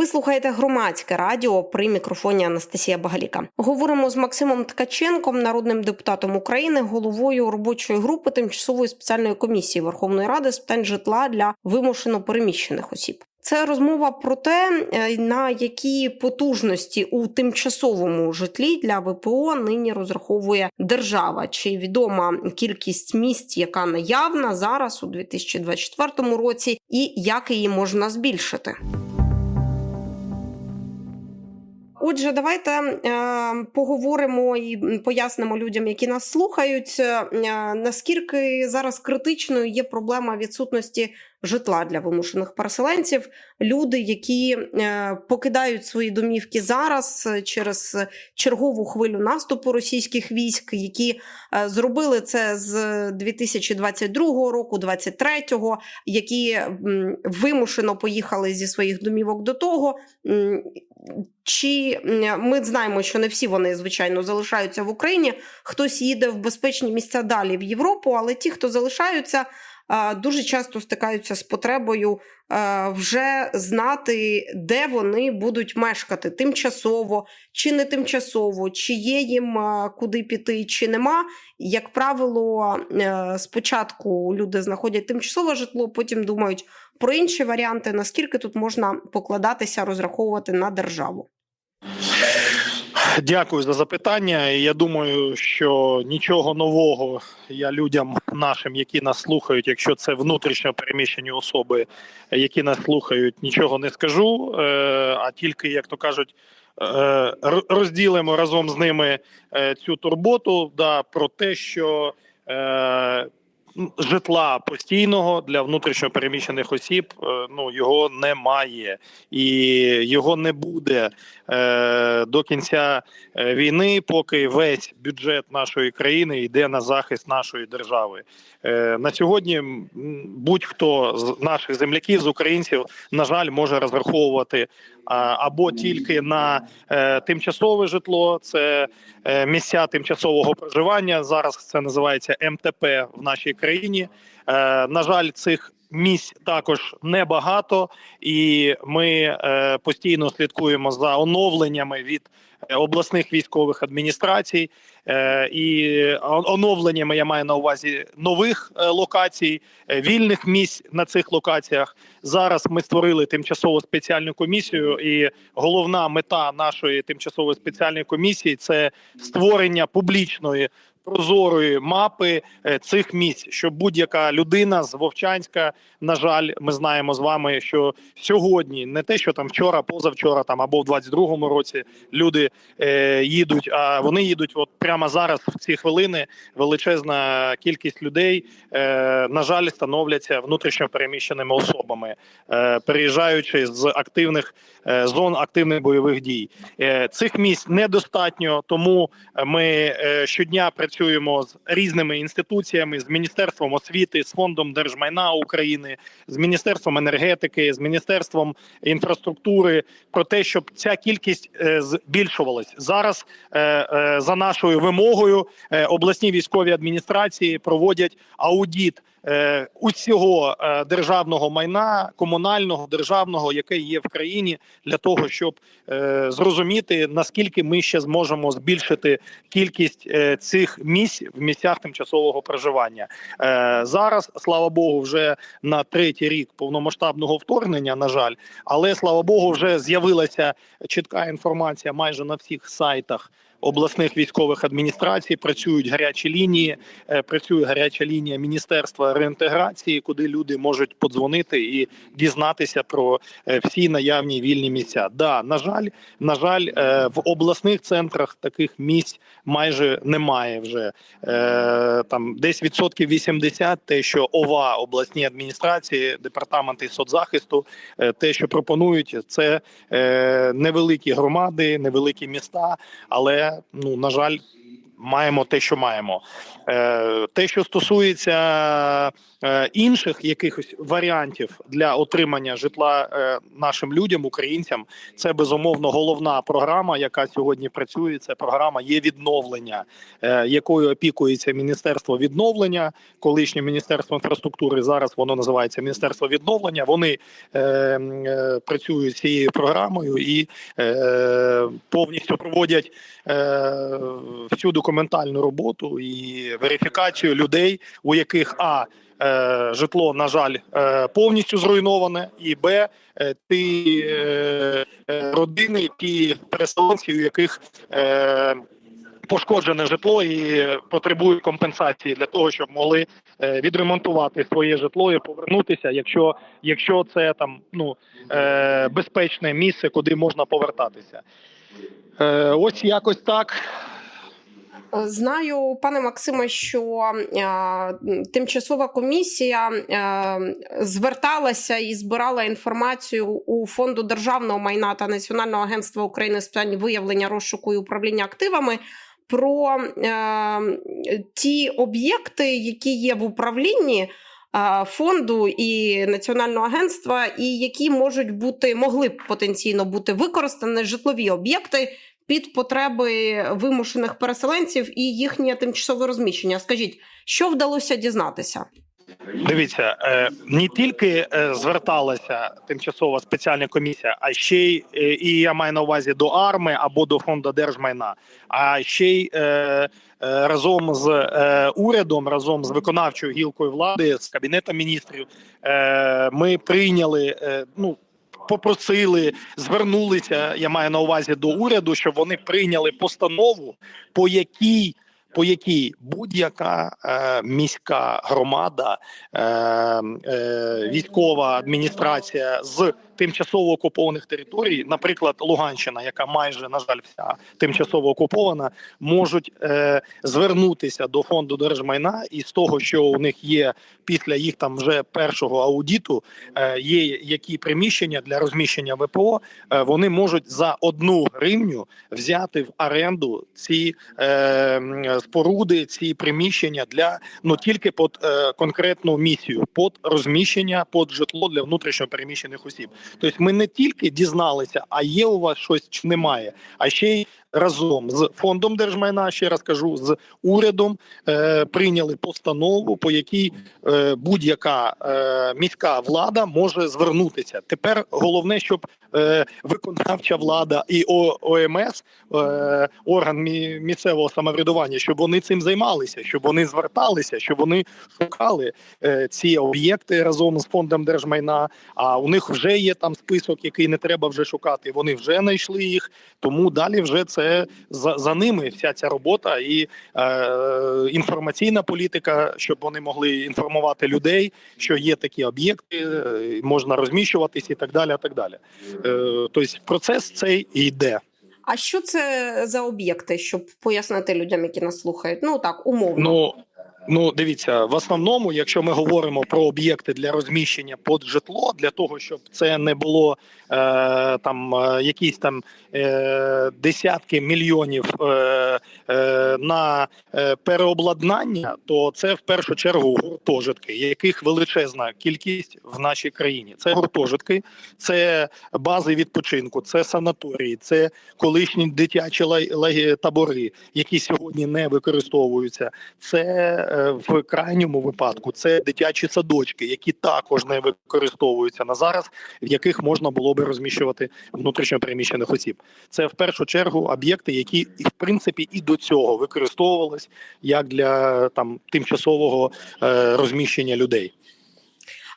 Ви слухаєте громадське радіо при мікрофоні Анастасія Багаліка. Говоримо з Максимом Ткаченком, народним депутатом України, головою робочої групи тимчасової спеціальної комісії Верховної Ради з питань житла для вимушено переміщених осіб. Це розмова про те, е, на які потужності у тимчасовому житлі для ВПО нині розраховує держава. Чи відома кількість місць, яка наявна зараз у 2024 році, і як її можна збільшити? Отже, давайте е, поговоримо і пояснимо людям, які нас слухають, е, наскільки зараз критичною є проблема відсутності житла для вимушених переселенців. Люди, які е, покидають свої домівки зараз е, через чергову хвилю наступу російських військ, які е, зробили це з 2022 року, 23-го, які м, вимушено поїхали зі своїх домівок до того. М, чи ми знаємо, що не всі вони звичайно залишаються в Україні. Хтось їде в безпечні місця далі в Європу, але ті, хто залишаються, дуже часто стикаються з потребою вже знати, де вони будуть мешкати тимчасово чи не тимчасово, чи є їм куди піти, чи нема. Як правило, е, спочатку люди знаходять тимчасове житло, потім думають про інші варіанти, наскільки тут можна покладатися, розраховувати на державу. Дякую за запитання. Я думаю, що нічого нового я людям нашим, які нас слухають, якщо це внутрішньо переміщені особи, які нас слухають, нічого не скажу. е, А тільки, як то кажуть, е, розділимо разом з ними е, цю турботу да, про те, що житла постійного для внутрішньо переміщених осіб е, ну його немає і його не буде е, до кінця е, війни, поки весь бюджет нашої країни йде на захист нашої держави. Е, На сьогодні будь-хто з наших земляків, з українців, на жаль, може розраховувати або тільки на е, тимчасове житло, це е, місця тимчасового проживання. Зараз це називається МТП в нашій країні. Е, На жаль, цих місць також небагато, і ми е, постійно слідкуємо за оновленнями від е, обласних військових адміністрацій. І оновленнями я маю на увазі нових локацій, вільних місць на цих локаціях. Зараз ми створили тимчасову спеціальну комісію, і головна мета нашої тимчасової спеціальної комісії це створення публічної. Прозорої мапи е, цих місць, щоб будь-яка людина з Вовчанська, на жаль, ми знаємо з вами, що сьогодні не те, що там вчора, позавчора, там або в 22-му році люди е, їдуть, а вони їдуть от прямо зараз, в ці хвилини. Величезна кількість людей, е, на жаль, становляться внутрішньо переміщеними особами, е, переїжджаючи з активних е, зон активних бойових дій. Е, цих місць недостатньо, тому ми е, щодня працюємо з різними інституціями, з міністерством освіти, з фондом держмайна України, з міністерством енергетики, з міністерством інфраструктури про те, щоб ця кількість е, збільшувалась зараз. е, е, За нашою вимогою обласні військові адміністрації проводять аудіт е, усього е, державного майна, комунального державного, яке є в країні, для того, щоб е, зрозуміти наскільки ми ще зможемо збільшити кількість цих місць в місцях тимчасового проживання. Зараз, слава Богу, вже на третій рік повномасштабного вторгнення, на жаль, але слава Богу, вже з'явилася чітка інформація майже на всіх сайтах. Обласних військових адміністрацій працюють гарячі лінії, е, працює гаряча лінія Міністерства реінтеграції, куди люди можуть подзвонити і дізнатися про е, всі наявні вільні місця. Да, на жаль, на жаль, е, в обласних центрах таких місць майже немає вже Е, там десь відсотків 80 те, що ОВА обласні адміністрації, департаменти соцзахисту, е, те, що пропонують, це е, невеликі громади, невеликі міста, але ну на жаль. Маємо те, що маємо. Е, Те, що стосується е, інших якихось варіантів для отримання житла е, нашим людям, українцям, це безумовно головна програма, яка сьогодні працює. Це програма є відновлення, якою опікується Міністерство відновлення, колишнє міністерство інфраструктури. Зараз воно називається Міністерство відновлення. Вони працюють цією програмою і повністю проводять всю документальну роботу і верифікацію людей, у яких а е, житло, на жаль, е, повністю зруйноване, і б е, е, родини, ті переселенці, у яких пошкоджене житло і потребують компенсації для того, щоб могли відремонтувати своє житло і повернутися, якщо, якщо це там ну безпечне місце, куди можна повертатися. Ось якось так. Знаю, пане Максиме, що е, тимчасова комісія е, зверталася і збирала інформацію у фонду державного майна та Національного агентства України з питань виявлення розшуку і управління активами. Про е, ті об'єкти, які є в управлінні е, фонду і національного агентства, і які можуть бути могли б потенційно бути використані житлові об'єкти під потреби вимушених переселенців і їхнє тимчасове розміщення. Скажіть, що вдалося дізнатися? Дивіться, е, не тільки е, зверталася тимчасова спеціальна комісія, а ще й е, і я маю на увазі до арми або до фонду держмайна, а ще й разом з урядом, разом з виконавчою гілкою влади, з кабінетом міністрів, ми прийняли ну. Попросили, звернулися. Я маю на увазі до уряду, щоб вони прийняли постанову, по якій по якій будь-яка е, міська громада, е, е, військова адміністрація з тимчасово окупованих територій, наприклад, Луганщина, яка майже на жаль вся тимчасово окупована, можуть е, звернутися до фонду держмайна, і з того, що у них є після їх там вже першого аудіту, е, є які приміщення для розміщення ВПО, е, вони можуть за одну гривню взяти в оренду ці е, споруди, ці приміщення для ну тільки під е, конкретну місію, під розміщення, під житло для внутрішньо переміщених осіб. Тобто, ми не тільки дізналися, а є у вас щось чи немає, а ще й разом з фондом держмайна, ще раз кажу, з урядом е, прийняли постанову, по якій е, будь-яка е, міська влада може звернутися. Тепер головне, щоб е, виконавча влада і О- ОМС, е, орган мі- місцевого самоврядування, щоб вони цим займалися, щоб вони зверталися, щоб вони шукали е, ці об'єкти разом з фондом держмайна. А у них вже є там список, який не треба вже шукати. Вони вже знайшли їх. Тому далі вже це за, за ними вся ця робота і е, інформаційна політика, щоб вони могли інформувати людей, що є такі об'єкти, е, можна розміщуватись і так далі. Так далі. Е, тобто процес цей йде. А що це за об'єкти, щоб пояснити людям, які нас слухають? Ну так, умовно. Ну ну дивіться, в основному, якщо ми говоримо про об'єкти для розміщення під житло, для того, щоб це не було е, там е, якісь там е, десятки мільйонів е, е, на е, переобладнання, то це в першу чергу гуртожитки, яких величезна кількість в нашій країні. Це гуртожитки, це бази відпочинку, це санаторії, це колишні дитячі табори, які сьогодні не використовуються. Це е, в крайньому випадку це дитячі садочки, які також не використовуються на зараз, в яких можна було би розміщувати внутрішньо переміщених осіб. Це в першу чергу об'єкти, які в принципі і до цього використовувались як для там тимчасового е, розміщення людей.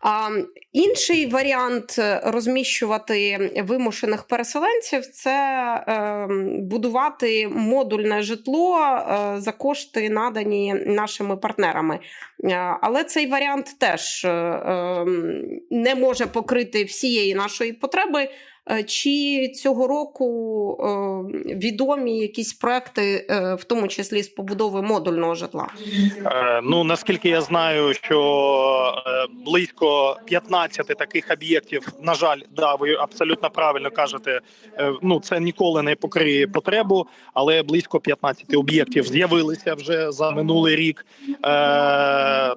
А інший варіант е, розміщувати вимушених переселенців це е, будувати модульне житло е, за кошти, надані нашими партнерами. Але цей варіант теж не може покрити всієї нашої потреби. Е, Чи цього року е, відомі якісь проекти, е, в тому числі з побудови модульного житла? Ну наскільки я знаю, що близько 15 таких об'єктів, на жаль, да, ви абсолютно правильно кажете. Ну це ніколи не покриє потребу, але близько 15 об'єктів з'явилися вже за минулий рік.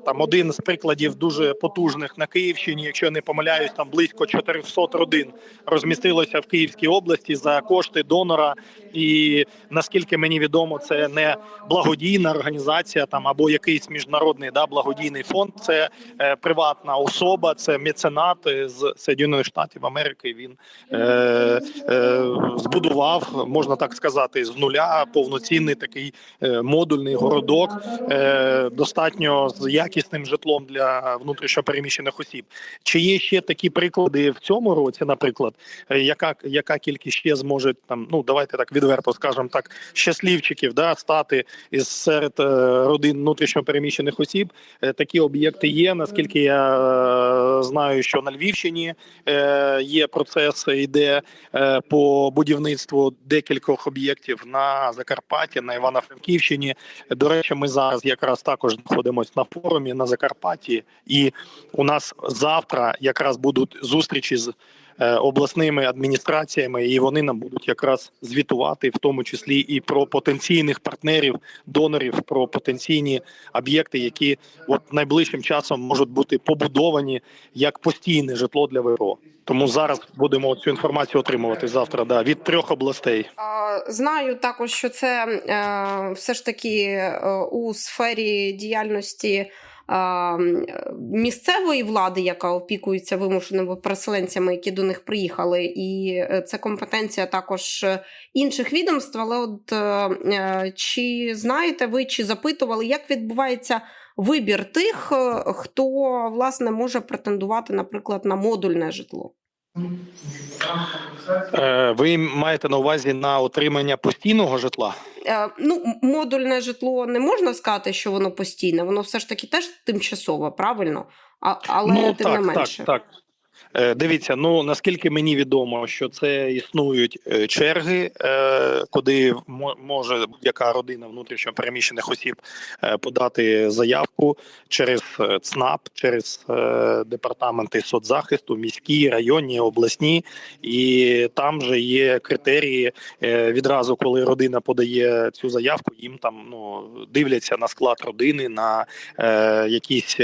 Там один з прикладів дуже потужних на Київщині. Якщо я не помиляюсь, там близько 400 родин розмістилося в Київській області за кошти донора. І наскільки мені відомо, це не благодійна організація там або якийсь міжнародний да благодійний фонд. Це е, приватна особа, це меценат з Соєднаних Штатів Америки. Він е, е, збудував, можна так сказати, з нуля повноцінний такий е, модульний городок, е, достатньо з якісним житлом для внутрішньопереміщених осіб. Чи є ще такі приклади в цьому році, наприклад, Е, яка яка кількість ще зможе там? Ну давайте так відверто скажемо так, щасливчиків да стати із серед е, родин внутрішньопереміщених осіб. Е, такі об'єкти є. Наскільки я е, знаю, що на Львівщині е, є процес, йде е, по будівництву декількох об'єктів на Закарпатті, на Івано-Франківщині. До речі, ми зараз якраз також знаходимося на форумі на Закарпатті, і у нас завтра якраз будуть зустрічі з е, обласними адміністраціями, і вони нам будуть якраз звітувати, в тому числі і про потенційних партнерів, донорів, про потенційні об'єкти, які от найближчим часом можуть бути побудовані як постійне житло для ВРО. Тому зараз будемо цю інформацію отримувати завтра. Да, від трьох областей. Знаю також, що це е, все ж таки е, у сфері діяльності е, місцевої влади, яка опікується вимушеними переселенцями, які до них приїхали, і е, це компетенція також е, інших відомств. Але от е, чи знаєте ви, чи запитували, як відбувається вибір тих, хто власне може претендувати, наприклад, на модульне житло? Е, ви маєте на увазі на отримання постійного житла? Е, Ну, модульне житло не можна сказати, що воно постійне, воно все ж таки теж тимчасове, правильно? А, але ну тим так, не менше. так, так. Е, Дивіться, ну наскільки мені відомо, що це існують е, черги, е, куди може будь-яка родина внутрішньо переміщених осіб подати заявку через ЦНАП, через департаменти соцзахисту, міські, районні, обласні, і там же є критерії. Відразу, коли родина подає цю заявку, їм там ну дивляться на склад родини, на якісь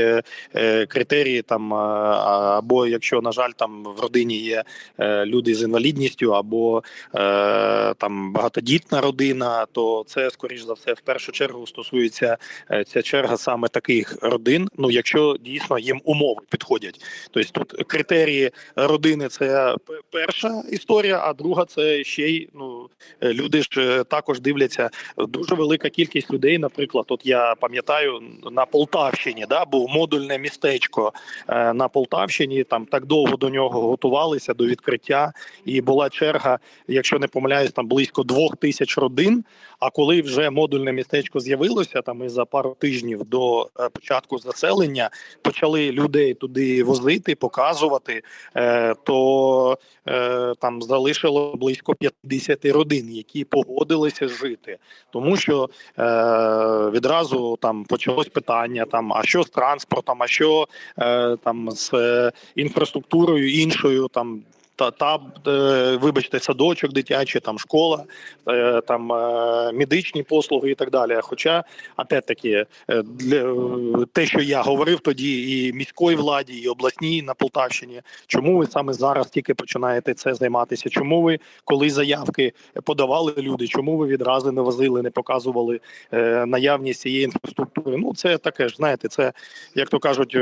критерії там, або якщо на жаль там в родині є е, люди з інвалідністю, або е, там багатодітна родина, то це скоріш за все в першу чергу стосується е, ця черга саме таких родин. Ну якщо дійсно їм умови підходять, тобто тут критерії родини це перша історія, а друга це ще й ну люди ж також дивляться дуже велика кількість людей. Наприклад, от я пам'ятаю на Полтавщині, да був модульне містечко на Полтавщині. Там так довго до нього готувалися до відкриття, і була черга, якщо не помиляюсь, там близько двох тисяч родин. А коли вже модульне містечко з'явилося, там і за пару тижнів до е, початку заселення почали людей туди возити, показувати, е, то е, там залишило близько 50 родин, які погодилися жити, тому що відразу там почалось питання: там а що з транспортом, а що там з е, інфраструктурою іншою, там. Та, та е, вибачте, садочок дитячий, там школа, е, там е, медичні послуги і так далі. Хоча, опять-таки, е, для те, що я говорив тоді, і міської владі, і обласній на Полтавщині, чому ви саме зараз тільки починаєте це займатися? Чому ви, коли заявки подавали люди, чому ви відразу не возили, не показували наявність цієї інфраструктури? Ну це таке ж, знаєте, це як то кажуть,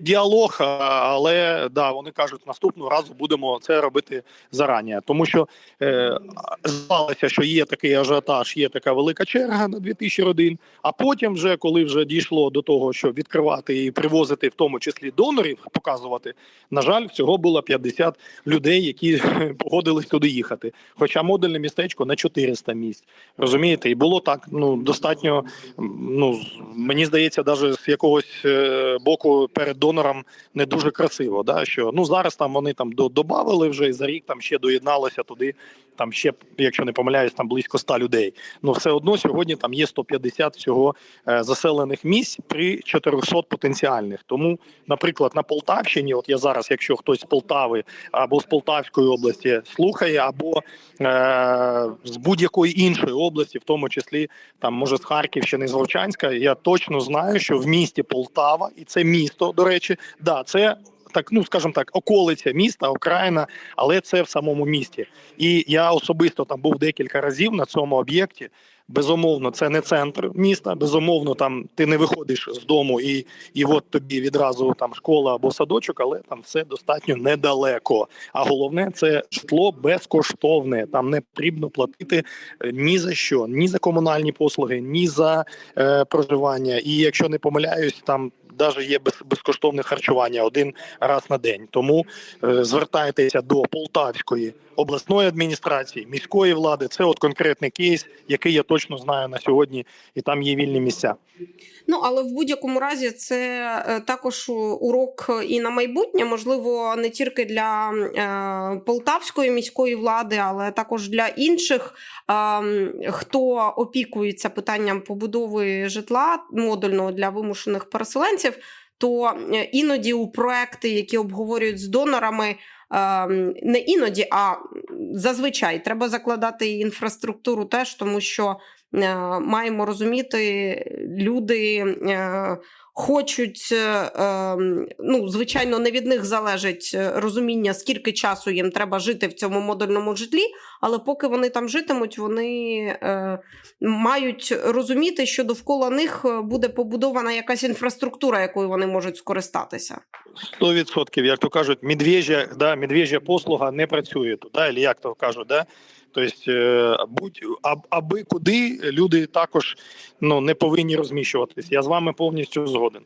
діалог, але да, вони кажуть, наступного разу будемо це робити зарані, тому що е, здалося, що є такий ажіотаж, є така велика черга на 2000 родин. А потім, вже коли вже дійшло до того, щоб відкривати і привозити, в тому числі донорів, показувати, на жаль, всього було 50 людей, які погодились туди їхати. Хоча модульне містечко на 400 місць. Розумієте, і було так ну достатньо. Ну мені здається, навіть з якогось е, боку перед донором не дуже красиво. Да, що ну зараз там вони там до додавали вже і за рік там ще доєдналося туди. Там ще, якщо не помиляюсь, там близько 100 людей. Ну все одно сьогодні там є 150 всього е, заселених місць при 400 потенціальних. Тому, наприклад, на Полтавщині, от я зараз, якщо хтось з Полтави або з Полтавської області слухає, або е, з будь-якої іншої області, в тому числі там може з Харківщини, з Вовчанська, я точно знаю, що в місті Полтава, і це місто, до речі, да, це. Так, ну скажімо так, околиця міста, окраїна, але це в самому місті. І я особисто там був декілька разів на цьому об'єкті. Безумовно, це не центр міста. Безумовно, там ти не виходиш з дому і, і от тобі відразу там школа або садочок, але там все достатньо недалеко. А головне це житло безкоштовне. Там не потрібно платити е, ні за що, ні за комунальні послуги, ні за е, проживання. І якщо не помиляюсь, там навіть є без, безкоштовне харчування один раз на день. Тому е, звертайтеся до Полтавської обласної адміністрації, міської влади. Це от конкретний кейс, який я точно знаю на сьогодні, і там є вільні місця. Ну але в будь-якому разі це е, також урок і на майбутнє, можливо, не тільки для е, полтавської міської влади, але також для інших, хто опікується питанням побудови житла модульного для вимушених переселенців. То е, іноді у проекти, які обговорюють з донорами, е, не іноді, а зазвичай треба закладати інфраструктуру теж, тому що е, маємо розуміти, люди е, хочуть, е, е, ну, звичайно, не від них залежить е, розуміння, скільки часу їм треба жити в цьому модульному житлі, але поки вони там житимуть, вони е, мають розуміти, що довкола них буде побудована якась інфраструктура, якою вони можуть скористатися. Сто відсотків, як то кажуть, медвежя, да, медвежя послуга не працює тут, да, як то кажуть, да. Тобто, е, будь аб- аби куди люди також ну не повинні розміщуватись. Я з вами повністю згоден.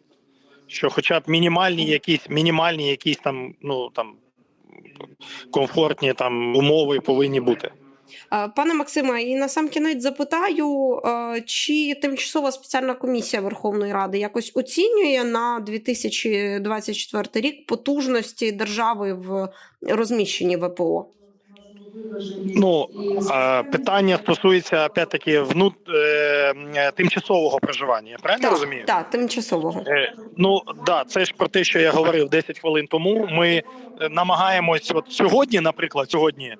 Що, хоча б мінімальні якісь мінімальні якісь там, ну там комфортні там умови повинні бути. Пане Максиме, і на сам кінець запитаю, чи тимчасова спеціальна комісія Верховної Ради якось оцінює на 2024 рік потужності держави в розміщенні ВПО? Ну питання стосується опять-таки внут е, е, тимчасового проживання. Я правильно розумію? Так, тимчасового. Е, Ну да, це ж про те, що я говорив 10 хвилин тому. Ми намагаємось, от сьогодні, наприклад, сьогодні,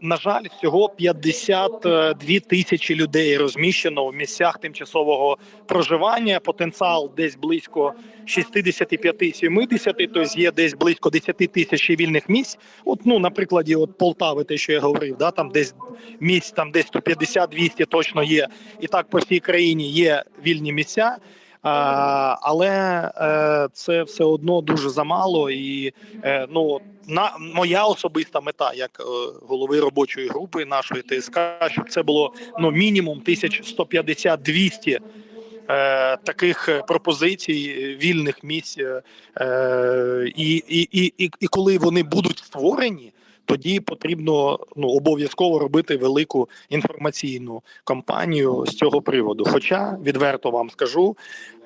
на жаль, всього 52 тисячі людей розміщено в місцях тимчасового проживання. Потенціал десь близько 65-70, тобто є десь близько 10 тисяч вільних місць. От, ну, на прикладі от Полтави, те, що я говорив, да, там десь місць, там десь 150-200 точно є. І так по всій країні є вільні місця. А, але е, це все одно дуже замало, і е, ну на моя особиста мета, як е, голови робочої групи нашої ТСК, щоб це було ну мінімум 1150-200 е, таких е, пропозицій е, вільних місць, е, е, і, і, і, і коли вони будуть створені. Тоді потрібно ну обов'язково робити велику інформаційну кампанію з цього приводу. Хоча відверто вам скажу,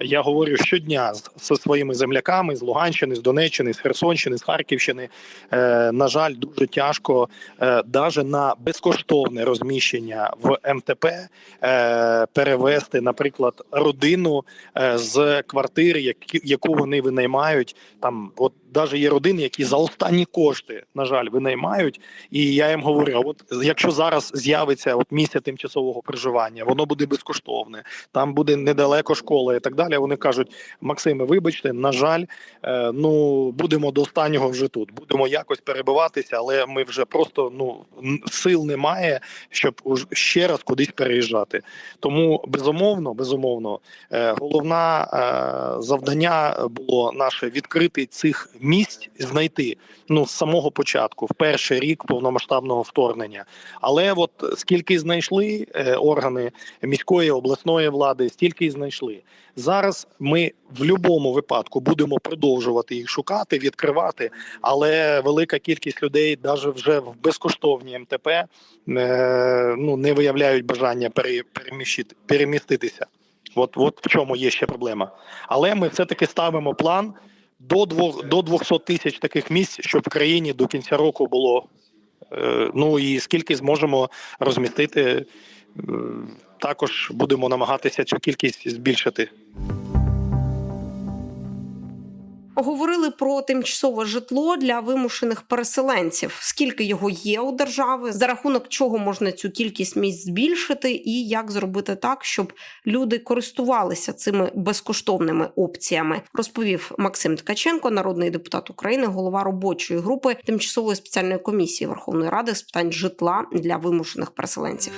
я говорю щодня зі своїми земляками з Луганщини, з Донеччини, з Херсонщини, з Харківщини. Е, на жаль, дуже тяжко е, даже на безкоштовне розміщення в МТП е, перевести, наприклад, родину е, з квартири, які, яку вони винаймають. Там, от навіть є родини, які за останні кошти, на жаль, винаймають. І я їм говорю: от якщо зараз з'явиться от місце тимчасового проживання, воно буде безкоштовне, там буде недалеко школа і так далі. Вони кажуть: Максиме, вибачте, на жаль, е, ну будемо до останнього вже тут. Будемо якось перебиватися, але ми вже просто ну сил немає, щоб ще раз кудись переїжджати. Тому безумовно, безумовно, е, головна е, завдання було наше відкрити цих місць, знайти ну з самого початку, в перший рік повномасштабного вторгнення. Але от скільки знайшли е, органи міської обласної влади, стільки й знайшли. Зараз ми в будь-якому випадку будемо продовжувати їх шукати, відкривати, але велика кількість людей, навіть вже в безкоштовній МТП, е, ну не виявляють бажання переміститися. От, от в чому є ще проблема. Але ми все-таки ставимо план до двох до 200 тисяч таких місць, щоб в країні до кінця року було. Е, Ну і скільки зможемо розмістити, е, також будемо намагатися цю кількість збільшити. Говорили про тимчасове житло для вимушених переселенців. Скільки його є у держави, за рахунок чого можна цю кількість місць збільшити, і як зробити так, щоб люди користувалися цими безкоштовними опціями, розповів Максим Ткаченко, народний депутат України, голова робочої групи тимчасової спеціальної комісії Верховної Ради з питань житла для вимушених переселенців.